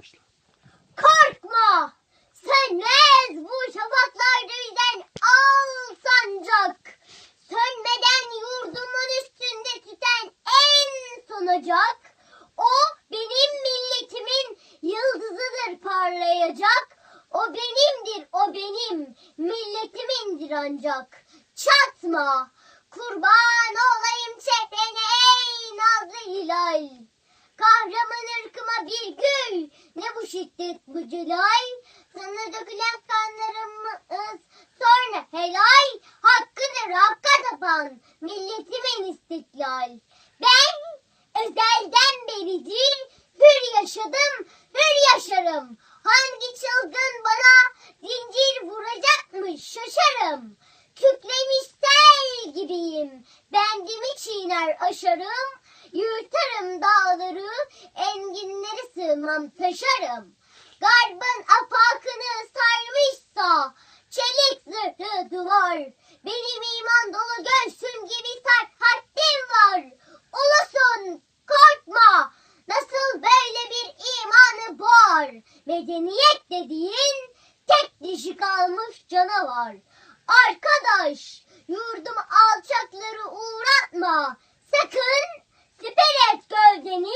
başla. Korkma! Sönmez bu şafaklarda yüzen al sancak. Sönmeden yurdumun üstünde tüten en sonacak. O benim milletimin yıldızıdır parlayacak. O benimdir, o benim milletimindir ancak. Çatma, kurban olayım çehrene ey nazlı hilal. Kahraman ırkıma bir gül, ne bu şiddet bu celal. Sana dökülen kanlarımız sonra helal. Hakkıdır hakka tapan milletimin istiklal. Ben ezelden beridir hür yaşadım, hür yaşarım. Hangi çılgın bana zincir vuracakmış şaşarım. Kükremiş sel gibiyim, bendimi çiğner aşarım. Yırtarım dağları, enginleri sığmam taşarım. Garbın afakını sarmışsa, çelik zırhlı duvar. Benim iman dolu göğsüm gibi sert haddim var. Ulusun, korkma, nasıl böyle bir imanı boğar. Medeniyet dediğin tek dişi kalmış canavar. Arkadaş, Yurdum alçakları uğratma. Sakın siper et gövdeni.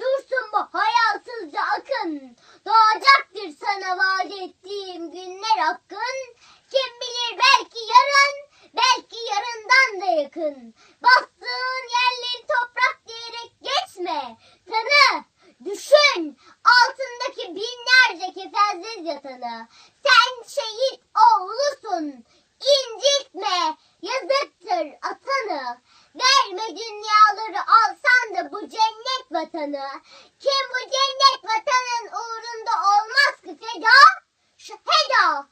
Dursun bu hayalsızca akın. Doğacaktır sana vaat ettiğim günler hakkın. Kim bilir belki yarın, belki yarından da yakın. Bastığın yerleri toprak diyerek geçme. Tanı, düşün altındaki binlerce kefensiz yatanı. Sen şehit olursun incitme, yazıktır atanı. Verme dünyaları alsan da bu cennet vatanı. Kim bu cennet vatanın uğrunda olmaz ki feda? Şu feda.